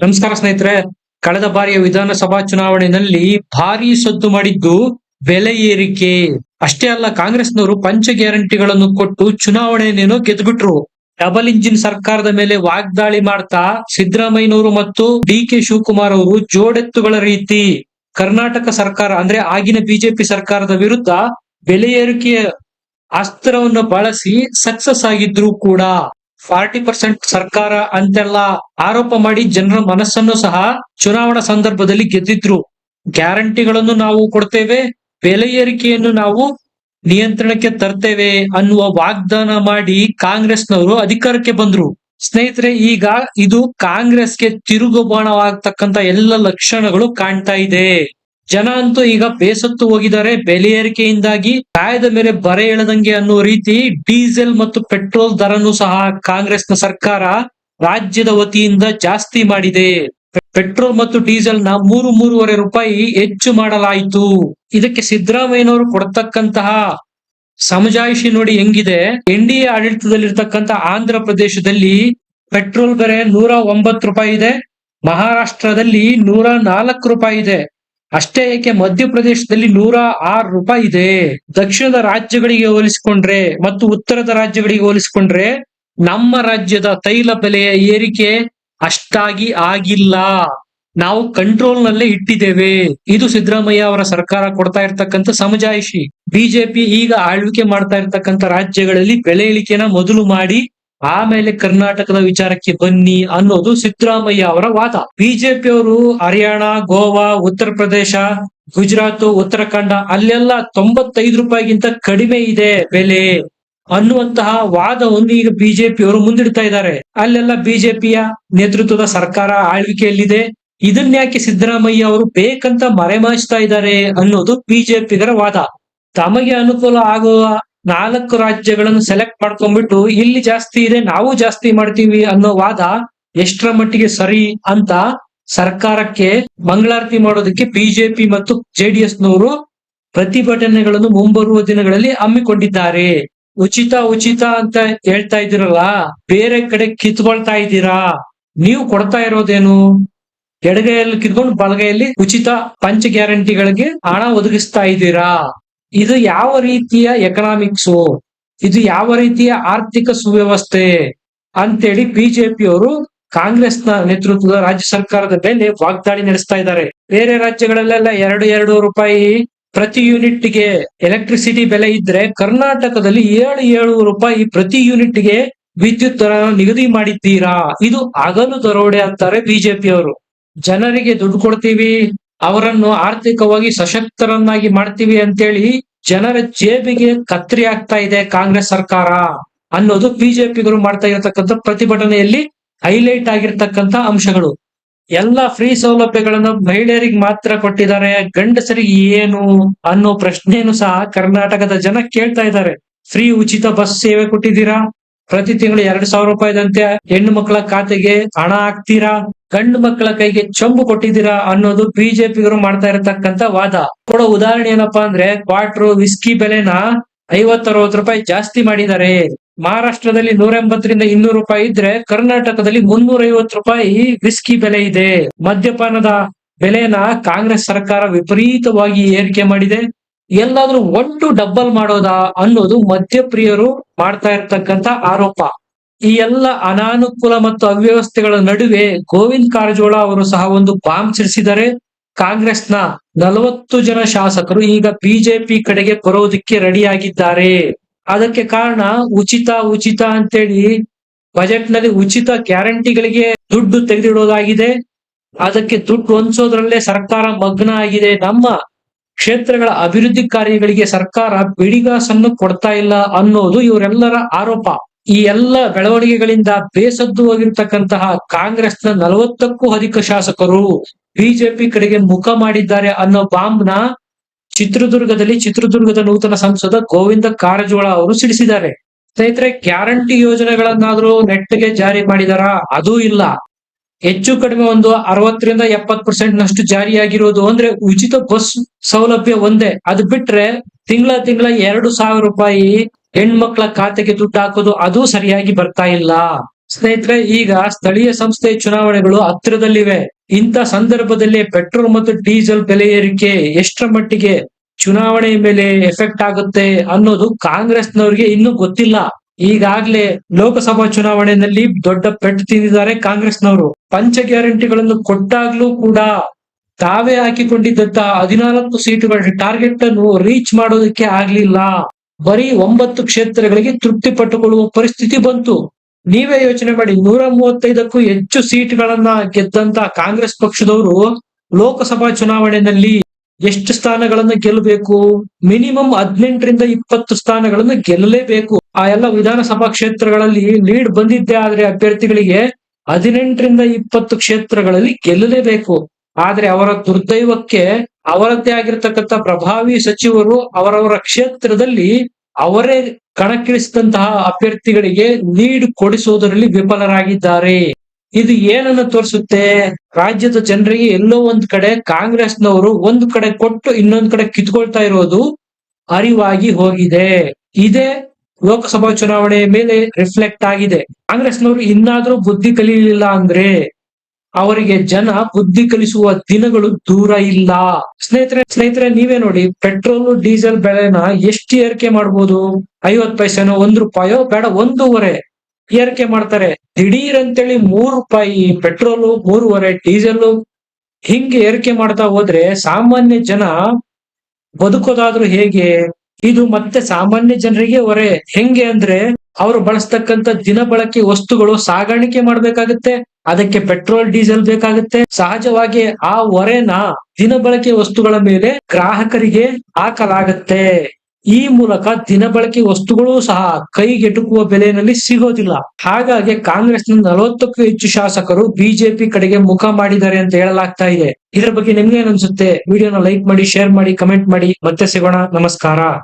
ನಮಸ್ಕಾರ ಸ್ನೇಹಿತರೆ. ಕಳೆದ ಬಾರಿಯ ವಿಧಾನಸಭಾ ಚುನಾವಣೆಯಲ್ಲಿ ಭಾರಿ ಸದ್ದು ಮಾಡಿದ್ದು ಬೆಲೆ ಏರಿಕೆ. ಅಷ್ಟೇ ಅಲ್ಲ, ಕಾಂಗ್ರೆಸ್ನವರು ಪಂಚ ಗ್ಯಾರಂಟಿಗಳನ್ನು ಕೊಟ್ಟು ಚುನಾವಣೆಯನ್ನೇನೋ ಗೆದ್ಬಿಟ್ರು. ಡಬಲ್ ಇಂಜಿನ್ ಸರ್ಕಾರದ ಮೇಲೆ ವಾಗ್ದಾಳಿ ಮಾಡ್ತಾ ಸಿದ್ದರಾಮಯ್ಯನವರು ಮತ್ತು ಡಿ ಕೆ ಶಿವಕುಮಾರ್ ಅವರು ಜೋಡೆತ್ತುಗಳ ರೀತಿ ಕರ್ನಾಟಕ ಸರ್ಕಾರ, ಅಂದ್ರೆ ಆಗಿನ ಬಿಜೆಪಿ ಸರ್ಕಾರದ ವಿರುದ್ಧ ಬೆಲೆ ಏರಿಕೆಯ ಅಸ್ತ್ರವನ್ನು ಬಳಸಿ ಸಕ್ಸಸ್ ಆಗಿದ್ರು ಕೂಡ. ಫಾರ್ಟಿ ಪರ್ಸೆಂಟ್ ಸರ್ಕಾರ ಅಂತೆಲ್ಲ ಆರೋಪ ಮಾಡಿ ಜನರ ಮನಸ್ಸನ್ನು ಸಹ ಚುನಾವಣಾ ಸಂದರ್ಭದಲ್ಲಿ ಗೆದ್ದಿದ್ರು. ಗ್ಯಾರಂಟಿಗಳನ್ನು ನಾವು ಕೊಡ್ತೇವೆ, ಬೆಲೆ ಏರಿಕೆಯನ್ನು ನಾವು ನಿಯಂತ್ರಣಕ್ಕೆ ತರ್ತೇವೆ ಅನ್ನುವ ವಾಗ್ದಾನ ಮಾಡಿ ಕಾಂಗ್ರೆಸ್ನವರು ಅಧಿಕಾರಕ್ಕೆ ಬಂದ್ರು. ಸ್ನೇಹಿತರೆ, ಈಗ ಇದು ಕಾಂಗ್ರೆಸ್ಗೆ ತಿರುಗುಬಾಣವಾಗ್ತಕ್ಕಂತ ಎಲ್ಲ ಲಕ್ಷಣಗಳು ಕಾಣ್ತಾ ಇದೆ. ಜನ ಅಂತೂ ಈಗ ಬೇಸತ್ತು ಹೋಗಿದ್ದಾರೆ. ಬೆಲೆ ಏರಿಕೆಯಿಂದಾಗಿ ಕಾಯದ ಮೇಲೆ ಬರೆ ಎಳೆದಂಗೆ ಅನ್ನೋ ರೀತಿ ಡೀಸೆಲ್ ಮತ್ತು ಪೆಟ್ರೋಲ್ ದರನು ಸಹ ಕಾಂಗ್ರೆಸ್ನ ಸರ್ಕಾರ ರಾಜ್ಯದ ವತಿಯಿಂದ ಜಾಸ್ತಿ ಮಾಡಿದೆ. ಪೆಟ್ರೋಲ್ ಮತ್ತು ಡೀಸೆಲ್ನ ಮೂರು, ಮೂರುವರೆ ರೂಪಾಯಿ ಹೆಚ್ಚು ಮಾಡಲಾಯಿತು. ಇದಕ್ಕೆ ಸಿದ್ದರಾಮಯ್ಯನವರು ಕೊಡ್ತಕ್ಕಂತಹ ಸಮಜಾಯಿಷಿ ನೋಡಿ ಹೆಂಗಿದೆ. ಎನ್ ಡಿ ಎ ಆಡಳಿತದಲ್ಲಿರ್ತಕ್ಕಂಥ ಆಂಧ್ರ ಪ್ರದೇಶದಲ್ಲಿ ಪೆಟ್ರೋಲ್ ಬೆಲೆ ನೂರ ಒಂಬತ್ತು ರೂಪಾಯಿ ಇದೆ. ಮಹಾರಾಷ್ಟ್ರದಲ್ಲಿ ನೂರ ನಾಲ್ಕು ರೂಪಾಯಿ ಇದೆ. ಅಷ್ಟೇ ಏಕೆ ಮಧ್ಯಪ್ರದೇಶದಲ್ಲಿ ನೂರ ಆರು ರೂಪಾಯಿ ಇದೆ? ದಕ್ಷಿಣದ ರಾಜ್ಯಗಳಿಗೆ ಹೋಲಿಸಿಕೊಂಡ್ರೆ ಮತ್ತು ಉತ್ತರದ ರಾಜ್ಯಗಳಿಗೆ ಹೋಲಿಸಿಕೊಂಡ್ರೆ ನಮ್ಮ ರಾಜ್ಯದ ತೈಲ ಬೆಲೆಯ ಏರಿಕೆ ಅಷ್ಟಾಗಿ ಆಗಿಲ್ಲ. ನಾವು ಕಂಟ್ರೋಲ್ ನಲ್ಲೇ ಇಟ್ಟಿದ್ದೇವೆ. ಇದು ಸಿದ್ದರಾಮಯ್ಯ ಅವರ ಸರ್ಕಾರ ಕೊಡ್ತಾ ಇರ್ತಕ್ಕಂಥ ಸಮಜಾಯಿಷಿ. ಬಿಜೆಪಿ ಈಗ ಆಳ್ವಿಕೆ ಮಾಡ್ತಾ ಇರ್ತಕ್ಕಂಥ ರಾಜ್ಯಗಳಲ್ಲಿ ಬೆಲೆ ಇಳಿಕೆನ ಮೊದಲು ಮಾಡಿ ಆಮೇಲೆ ಕರ್ನಾಟಕದ ವಿಚಾರಕ್ಕೆ ಬನ್ನಿ ಅನ್ನೋದು ಸಿದ್ದರಾಮಯ್ಯ ಅವರ ವಾದ. ಬಿಜೆಪಿ ಅವರು ಹರಿಯಾಣ, ಗೋವಾ, ಉತ್ತರ ಪ್ರದೇಶ, ಗುಜರಾತ್, ಉತ್ತರಾಖಂಡ ಅಲ್ಲೆಲ್ಲ ತೊಂಬತ್ತೈದು ರೂಪಾಯಿಗಿಂತ ಕಡಿಮೆ ಇದೆ ಬೆಲೆ ಅನ್ನುವಂತಹ ವಾದವನ್ನು ಈಗ ಬಿಜೆಪಿ ಅವರು ಮುಂದಿಡ್ತಾ ಇದ್ದಾರೆ. ಅಲ್ಲೆಲ್ಲ ಬಿಜೆಪಿಯ ನೇತೃತ್ವದ ಸರ್ಕಾರ ಆಳ್ವಿಕೆಯಲ್ಲಿದೆ. ಇದನ್ಯಾಕೆ ಸಿದ್ದರಾಮಯ್ಯ ಅವರು ಬೇಕಂತ ಮರೆಮಾಚ್ತಾ ಇದ್ದಾರೆ ಅನ್ನೋದು ಬಿಜೆಪಿಗರ ವಾದ. ತಮಗೆ ಅನುಕೂಲ ಆಗುವ ನಾಲ್ಕು ರಾಜ್ಯಗಳನ್ನು ಸೆಲೆಕ್ಟ್ ಮಾಡ್ಕೊಂಡ್ಬಿಟ್ಟು ಇಲ್ಲಿ ಜಾಸ್ತಿ ಇದೆ, ನಾವು ಜಾಸ್ತಿ ಮಾಡ್ತೀವಿ ಅನ್ನೋ ವಾದ ಎಷ್ಟರ ಮಟ್ಟಿಗೆ ಸರಿ ಅಂತ ಸರ್ಕಾರಕ್ಕೆ ಮಂಗಳಾರತಿ ಮಾಡೋದಕ್ಕೆ ಬಿಜೆಪಿ ಮತ್ತು ಜೆಡಿಎಸ್ ನವರು ಪ್ರತಿಭಟನೆಗಳನ್ನು ಮುಂಬರುವ ದಿನಗಳಲ್ಲಿ ಹಮ್ಮಿಕೊಂಡಿದ್ದಾರೆ. ಉಚಿತ ಉಚಿತ ಅಂತ ಹೇಳ್ತಾ ಇದ್ದೀರಲ್ಲ, ಬೇರೆ ಕಡೆ ಕಿತ್ಕೊಳ್ತಾ ಇದ್ದೀರಾ? ನೀವು ಕೊಡ್ತಾ ಇರೋದೇನು? ಎಡಗೈಯಲ್ಲಿ ಕಿತ್ಕೊಂಡು ಬಲಗೈಯಲ್ಲಿ ಉಚಿತ ಪಂಚ ಗ್ಯಾರಂಟಿಗಳಿಗೆ ಹಣ ಒದಗಿಸ್ತಾ ಇದ್ದೀರಾ? ಇದು ಯಾವ ರೀತಿಯ ಎಕನಾಮಿಕ್ಸ್ ಇದು ಯಾವ ರೀತಿಯ ಆರ್ಥಿಕ ಸುವ್ಯವಸ್ಥೆ? ಅಂತೇಳಿ ಬಿಜೆಪಿಯವರು ಕಾಂಗ್ರೆಸ್ನ ನೇತೃತ್ವದ ರಾಜ್ಯ ಸರ್ಕಾರದ ಮೇಲೆ ವಾಗ್ದಾಳಿ ನಡೆಸ್ತಾ ಇದ್ದಾರೆ. ಬೇರೆ ರಾಜ್ಯಗಳಲ್ಲೆಲ್ಲ ಎರಡು ಎರಡು ರೂಪಾಯಿ ಪ್ರತಿ ಯೂನಿಟ್ಗೆ ಎಲೆಕ್ಟ್ರಿಸಿಟಿ ಬೆಲೆ ಇದ್ರೆ ಕರ್ನಾಟಕದಲ್ಲಿ ಏಳು ಏಳು ರೂಪಾಯಿ ಪ್ರತಿ ಯೂನಿಟ್ಗೆ ವಿದ್ಯುತ್ ದರ ನಿಗದಿ ಮಾಡಿದ್ದೀರಾ? ಇದು ಹಗಲು ದರೋಡೆ ಅಂತಾರೆ ಬಿಜೆಪಿಯವರು ಜನರಿಗೆ ದುಡ್ಡು ಕೊಡ್ತೀವಿ ಅವರನ್ನು ಆರ್ಥಿಕವಾಗಿ ಸಶಕ್ತರನ್ನಾಗಿ ಮಾಡ್ತೀವಿ ಅಂತೇಳಿ ಜನರ ಜೇಬಿಗೆ ಕತ್ರಿ ಆಗ್ತಾ ಇದೆ ಕಾಂಗ್ರೆಸ್ ಸರ್ಕಾರ ಅನ್ನೋದು ಬಿಜೆಪಿಗರು ಮಾಡ್ತಾ ಇರತಕ್ಕಂಥ ಪ್ರತಿಭಟನೆಯಲ್ಲಿ ಹೈಲೈಟ್ ಆಗಿರ್ತಕ್ಕಂಥ ಅಂಶಗಳು. ಎಲ್ಲ ಫ್ರೀ ಸೌಲಭ್ಯಗಳನ್ನು ಮಹಿಳೆಯರಿಗೆ ಮಾತ್ರ ಕೊಟ್ಟಿದ್ದಾರೆ, ಗಂಡಸರಿಗೆ ಏನು ಅನ್ನೋ ಪ್ರಶ್ನೆಯನ್ನು ಸಹ ಕರ್ನಾಟಕದ ಜನ ಕೇಳ್ತಾ ಇದ್ದಾರೆ. ಫ್ರೀ ಉಚಿತ ಬಸ್ ಸೇವೆ ಕೊಟ್ಟಿದ್ದೀರಾ? ಪ್ರತಿ ತಿಂಗಳು ಎರಡ್ ಸಾವಿರ ರೂಪಾಯಿದಂತೆ ಹೆಣ್ಣು ಮಕ್ಕಳ ಖಾತೆಗೆ ಹಣ ಹಾಕ್ತೀರಾ? ಗಂಡು ಮಕ್ಕಳ ಕೈಗೆ ಚಂಬು ಕೊಟ್ಟಿದ್ದೀರಾ ಅನ್ನೋದು ಬಿಜೆಪಿಗರು ಮಾಡ್ತಾ ಇರತಕ್ಕಂತ ವಾದ. ಕೊಡೋ ಉದಾಹರಣೆ ಏನಪ್ಪಾ ಅಂದ್ರೆ ಕ್ವಾರ್ಟರ್ ವಿಸ್ಕಿ ಬೆಲೆನ ಐವತ್ ಅರವತ್ ರೂಪಾಯಿ ಜಾಸ್ತಿ ಮಾಡಿದ್ದಾರೆ. ಮಹಾರಾಷ್ಟ್ರದಲ್ಲಿ ನೂರ ಎಂಬತ್ತರಿಂದ ಇನ್ನೂರು ರೂಪಾಯಿ ಇದ್ರೆ ಕರ್ನಾಟಕದಲ್ಲಿ ಮುನ್ನೂರ ಐವತ್ತು ರೂಪಾಯಿ ವಿಸ್ಕಿ ಬೆಲೆ ಇದೆ. ಮದ್ಯಪಾನದ ಬೆಲೆನ ಕಾಂಗ್ರೆಸ್ ಸರ್ಕಾರ ವಿಪರೀತವಾಗಿ ಏರಿಕೆ ಮಾಡಿದೆ. ಎಲ್ಲಾದ್ರೂ ಒಟ್ಟು ಡಬ್ಬಲ್ ಮಾಡೋದಾ ಅನ್ನೋದು ಮದ್ಯಪ್ರಿಯರು ಮಾಡ್ತಾ ಇರ್ತಕ್ಕಂತ ಆರೋಪ. ಈ ಎಲ್ಲ ಅನಾನುಕೂಲ ಮತ್ತು ಅವ್ಯವಸ್ಥೆಗಳ ನಡುವೆ ಗೋವಿಂದ್ ಕಾರಜೋಳ ಅವರು ಸಹ ಒಂದು ಬಾಂಬ್ ಸಿಡಿಸಿದ್ದಾರೆ ಕಾಂಗ್ರೆಸ್ನ ನಲವತ್ತು ಜನ ಶಾಸಕರು ಈಗ ಬಿಜೆಪಿ ಕಡೆಗೆ ಬರೋದಕ್ಕೆ ರೆಡಿಯಾಗಿದ್ದಾರೆ. ಅದಕ್ಕೆ ಕಾರಣ ಉಚಿತ ಉಚಿತ ಅಂತೇಳಿ ಬಜೆಟ್ನಲ್ಲಿ ಉಚಿತ ಗ್ಯಾರಂಟಿಗಳಿಗೆ ದುಡ್ಡು ತೆಗೆದಿಡೋದಾಗಿದೆ. ಅದಕ್ಕೆ ದುಡ್ಡು ಹೊಂದಿಸೋದ್ರಲ್ಲೇ ಸರ್ಕಾರ ಮಗ್ನ ಆಗಿದೆ. ನಮ್ಮ ಕ್ಷೇತ್ರಗಳ ಅಭಿವೃದ್ಧಿ ಕಾರ್ಯಗಳಿಗೆ ಸರ್ಕಾರ ಬಿಡಿಗಾಸನ್ನು ಕೊಡ್ತಾ ಇಲ್ಲ ಅನ್ನೋದು ಇವರೆಲ್ಲರ ಆರೋಪ. ಈ ಎಲ್ಲ ಬೆಳವಣಿಗೆಗಳಿಂದ ಬೇಸದ್ದು ಹೋಗಿರ್ತಕ್ಕಂತಹ ಕಾಂಗ್ರೆಸ್ನ ನಲವತ್ತಕ್ಕೂ ಅಧಿಕ ಶಾಸಕರು ಬಿಜೆಪಿ ಕಡೆಗೆ ಮುಖ ಮಾಡಿದ್ದಾರೆ ಅನ್ನೋ ಬಾಂಬ್ನ ಚಿತ್ರದುರ್ಗದಲ್ಲಿ ಚಿತ್ರದುರ್ಗದ ನೂತನ ಸಂಸದ ಗೋವಿಂದ ಕಾರಜೋಳ ಅವರು ಸಿಡಿಸಿದ್ದಾರೆ. ಸ್ನೇಹಿತರೆ, ಗ್ಯಾರಂಟಿ ಯೋಜನೆಗಳನ್ನಾದ್ರೂ ನೆಟ್ಗೆ ಜಾರಿ ಮಾಡಿದಾರಾ? ಅದೂ ಇಲ್ಲ. ಹೆಚ್ಚು ಕಡಿಮೆ ಒಂದು ಅರವತ್ತರಿಂದ ಎಪ್ಪತ್ ಪರ್ಸೆಂಟ್ ನಷ್ಟು ಜಾರಿಯಾಗಿರೋದು ಅಂದ್ರೆ ಉಚಿತ ಬಸ್ ಸೌಲಭ್ಯ ಒಂದೇ. ಅದು ಬಿಟ್ರೆ ತಿಂಗಳ ತಿಂಗಳ ಎರಡು ಸಾವಿರ ರೂಪಾಯಿ ಹೆಣ್ಮಕ್ಳ ಖಾತೆಗೆ ದುಡ್ಡು ಹಾಕೋದು ಅದು ಸರಿಯಾಗಿ ಬರ್ತಾ ಇಲ್ಲ. ಸ್ನೇಹಿತರೆ, ಈಗ ಸ್ಥಳೀಯ ಸಂಸ್ಥೆ ಚುನಾವಣೆಗಳು ಹತ್ತಿರದಲ್ಲಿವೆ. ಇಂಥ ಸಂದರ್ಭದಲ್ಲಿ ಪೆಟ್ರೋಲ್ ಮತ್ತು ಡೀಸೆಲ್ ಬೆಲೆ ಏರಿಕೆ ಎಷ್ಟರ ಮಟ್ಟಿಗೆ ಚುನಾವಣೆ ಮೇಲೆ ಎಫೆಕ್ಟ್ ಆಗುತ್ತೆ ಅನ್ನೋದು ಕಾಂಗ್ರೆಸ್ನವರಿಗೆ ಇನ್ನೂ ಗೊತ್ತಿಲ್ಲ. ಈಗಾಗ್ಲೇ ಲೋಕಸಭಾ ಚುನಾವಣೆಯಲ್ಲಿ ದೊಡ್ಡ ಪೆಟ್ಟು ತಿಂದಿದ್ದಾರೆ ಕಾಂಗ್ರೆಸ್ನವರು. ಪಂಚ ಗ್ಯಾರಂಟಿಗಳನ್ನು ಕೊಟ್ಟಾಗ್ಲೂ ಕೂಡ ತಾವೇ ಹಾಕಿಕೊಂಡಿದ್ದಂತಹ ಹದಿನಾಲ್ಕು ಸೀಟುಗಳ ಟಾರ್ಗೆಟ್ ಅನ್ನು ರೀಚ್ ಮಾಡೋದಕ್ಕೆ ಆಗ್ಲಿಲ್ಲ. ಬರೀ ಒಂಬತ್ತು ಕ್ಷೇತ್ರಗಳಿಗೆ ತೃಪ್ತಿ ಪಟ್ಟುಕೊಳ್ಳುವ ಪರಿಸ್ಥಿತಿ ಬಂತು. ನೀವೇ ಯೋಚನೆ ಮಾಡಿ, ನೂರ ಮೂವತ್ತೈದಕ್ಕೂ ಹೆಚ್ಚು ಸೀಟ್ಗಳನ್ನ ಗೆದ್ದಂತ ಕಾಂಗ್ರೆಸ್ ಪಕ್ಷದವರು ಲೋಕಸಭಾ ಚುನಾವಣೆಯಲ್ಲಿ ಎಷ್ಟು ಸ್ಥಾನಗಳನ್ನು ಗೆಲ್ಲಬೇಕು? ಮಿನಿಮಮ್ ಹದಿನೆಂಟರಿಂದ ಇಪ್ಪತ್ತು ಸ್ಥಾನಗಳನ್ನು ಗೆಲ್ಲಲೇಬೇಕು. ಆ ಎಲ್ಲ ವಿಧಾನಸಭಾ ಕ್ಷೇತ್ರಗಳಲ್ಲಿ ಲೀಡ್ ಬಂದಿದ್ದೆ ಆದ್ರೆ ಅಭ್ಯರ್ಥಿಗಳಿಗೆ ಹದಿನೆಂಟರಿಂದ ಇಪ್ಪತ್ತು ಕ್ಷೇತ್ರಗಳಲ್ಲಿ ಗೆಲ್ಲಲೇಬೇಕು. ಆದ್ರೆ ಅವರ ದುರ್ದೈವಕ್ಕೆ ಅವರದ್ದೇ ಆಗಿರ್ತಕ್ಕಂಥ ಪ್ರಭಾವಿ ಸಚಿವರು ಅವರವರ ಕ್ಷೇತ್ರದಲ್ಲಿ ಅವರೇ ಕಣಕ್ಕಿಳಿಸಿದಂತಹ ಅಭ್ಯರ್ಥಿಗಳಿಗೆ ಲೀಡ್ ಕೊಡಿಸುವುದರಲ್ಲಿ ವಿಫಲರಾಗಿದ್ದಾರೆ. ಇದು ಏನನ್ನು ತೋರಿಸುತ್ತೆ? ರಾಜ್ಯದ ಜನರಿಗೆ ಎಲ್ಲೋ ಒಂದ್ ಕಡೆ ಕಾಂಗ್ರೆಸ್ನವರು ಒಂದು ಕಡೆ ಕೊಟ್ಟು ಇನ್ನೊಂದ್ ಕಡೆ ಕಿತ್ಕೊಳ್ತಾ ಇರೋದು ಅರಿವಾಗಿ ಹೋಗಿದೆ. ಇದೇ ಲೋಕಸಭಾ ಚುನಾವಣೆಯ ಮೇಲೆ ರಿಫ್ಲೆಕ್ಟ್ ಆಗಿದೆ. ಕಾಂಗ್ರೆಸ್ ನವರು ಇನ್ನಾದ್ರೂ ಬುದ್ಧಿ ಕಲಿಯಲಿಲ್ಲ ಅಂದ್ರೆ ಅವರಿಗೆ ಜನ ಬುದ್ಧಿ ಕಲಿಸುವ ದಿನಗಳು ದೂರ ಇಲ್ಲ. ಸ್ನೇಹಿತರೆ ಸ್ನೇಹಿತರೆ, ನೀವೇ ನೋಡಿ, ಪೆಟ್ರೋಲ್, ಡೀಸೆಲ್ ಬೆಲೆನ ಎಷ್ಟು ಏರಿಕೆ ಮಾಡ್ಬೋದು? ಐವತ್ ಪೈಸೆನೋ ಒಂದ್ ರೂಪಾಯೋ? ಬೇಡ, ಒಂದೂವರೆ ಏರಿಕೆ ಮಾಡ್ತಾರೆ. ದಿಢೀರ್ ಅಂತೇಳಿ ಮೂರು ರೂಪಾಯಿ ಪೆಟ್ರೋಲು, ಮೂರುವರೆ ಡೀಸೆಲ್ ಹಿಂಗೆ ಏರಿಕೆ ಮಾಡ್ತಾ ಹೋದ್ರೆ ಸಾಮಾನ್ಯ ಜನ ಬದುಕೋದಾದ್ರೂ ಹೇಗೆ? ಇದು ಮತ್ತೆ ಸಾಮಾನ್ಯ ಜನರಿಗೆ ಹೊರೆ. ಹೆಂಗೆ ಅಂದ್ರೆ ಅವರು ಬಳಸ್ತಕ್ಕಂತ ದಿನ ಬಳಕೆ ವಸ್ತುಗಳು ಸಾಗಾಣಿಕೆ ಮಾಡ್ಬೇಕಾಗತ್ತೆ, ಅದಕ್ಕೆ ಪೆಟ್ರೋಲ್, ಡೀಸೆಲ್ ಬೇಕಾಗುತ್ತೆ. ಸಹಜವಾಗಿ ಆ ಹೊರೆನ ದಿನ ಬಳಕೆ ವಸ್ತುಗಳ ಮೇಲೆ ಗ್ರಾಹಕರಿಗೆ ಹಾಕಲಾಗತ್ತೆ. ಈ ಮೂಲಕ ದಿನ ಬಳಕೆ ವಸ್ತುಗಳು ಸಹ ಕೈಗೆಟುಕುವ ಬೆಲೆಯಲ್ಲಿ ಸಿಗೋದಿಲ್ಲ. ಹಾಗಾಗಿ ಕಾಂಗ್ರೆಸ್ನ ನಲವತ್ತಕ್ಕೂ ಹೆಚ್ಚು ಶಾಸಕರು ಬಿಜೆಪಿ ಕಡೆಗೆ ಮುಖ ಮಾಡಿದ್ದಾರೆ ಅಂತ ಹೇಳಲಾಗ್ತಾ ಇದೆ. ಇದರ ಬಗ್ಗೆ ನಿಮ್ಗೆ ಅನ್ಸುತ್ತೆ? ವಿಡಿಯೋನ ಲೈಕ್ ಮಾಡಿ, ಶೇರ್ ಮಾಡಿ, ಕಮೆಂಟ್ ಮಾಡಿ. ಮತ್ತೆ ಸಿಗೋಣ. ನಮಸ್ಕಾರ.